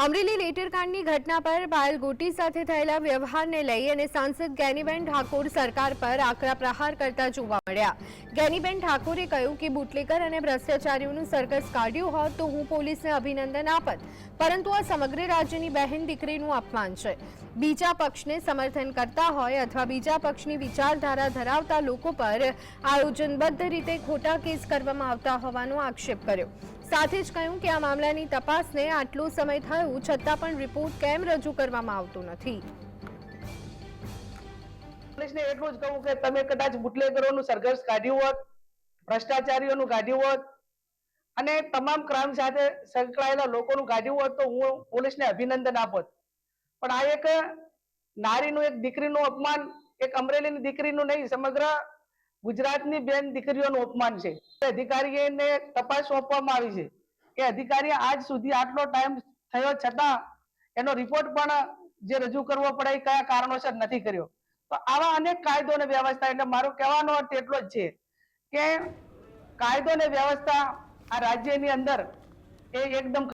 અમરેલી લેટરકાંડની ઘટના પર પાયલ ગોટી સાથે થયેલા વ્યવહારને લઈ અને સાંસદ ગેનીબેન ઠાકોર સરકાર પર આકરા પ્રહાર કરતા જોવા મળ્યા. ગેનીબેન ઠાકોરે કહ્યું કે બુટલેકર અને ભ્રષ્ટાચારીઓનું સર્કસ કાઢ્યું હોત તો હું પોલીસને અભિનંદન આપત, પરંતુ આ સમગ્ર રાજ્યની બહેન દીકરીનું અપમાન છે. બીજા પક્ષને સમર્થન કરતા હોય અથવા બીજા પક્ષની વિચારધારા ધરાવતા લોકો પર આયોજનબદ્ધ રીતે ખોટા કેસ કરવામાં આવતા હોવાનો આક્ષેપ કર્યો. સાથે જ કહ્યું કે આ મામલાની તપાસને આટલો સમય થયો છતાં પણ રિપોર્ટ કેમ રજૂ કરવામાં આવતો નથી. એટલું જ કહું કે તમે કદાચ બુટલેગરોનું સરઘસ કાઢ્યું હોત, ભ્રષ્ટાચારીઓનું કાઢ્યું હોત, અને તમામ ક્રાઇમ સાથે સંકળાયેલા લોકોનું કાઢ્યું હોત, તો હું પોલીસને અભિનંદન આપત પણ આ એક નારીનું એક દીકરીનું અપમાન, એક અમરેલીની દીકરીનું નહીં, સમગ્ર ગુજરાતની બેન દીકરીઓનું અપમાન છે. અધિકારીને તપાસ સોંપવામાં આવી છે કે અધિકારી આજ સુધી આટલો ટાઈમ થયો છતાં એનો રિપોર્ટ પણ જે રજૂ કરવો પડે એ કયા કારણોસર નથી કર્યો. તો આવા અનેક કાયદો અને વ્યવસ્થા એટલે મારો કહેવાનો અર્થ એટલો જ છે કે કાયદો અને વ્યવસ્થા આ રાજ્યની અંદર એ એકદમ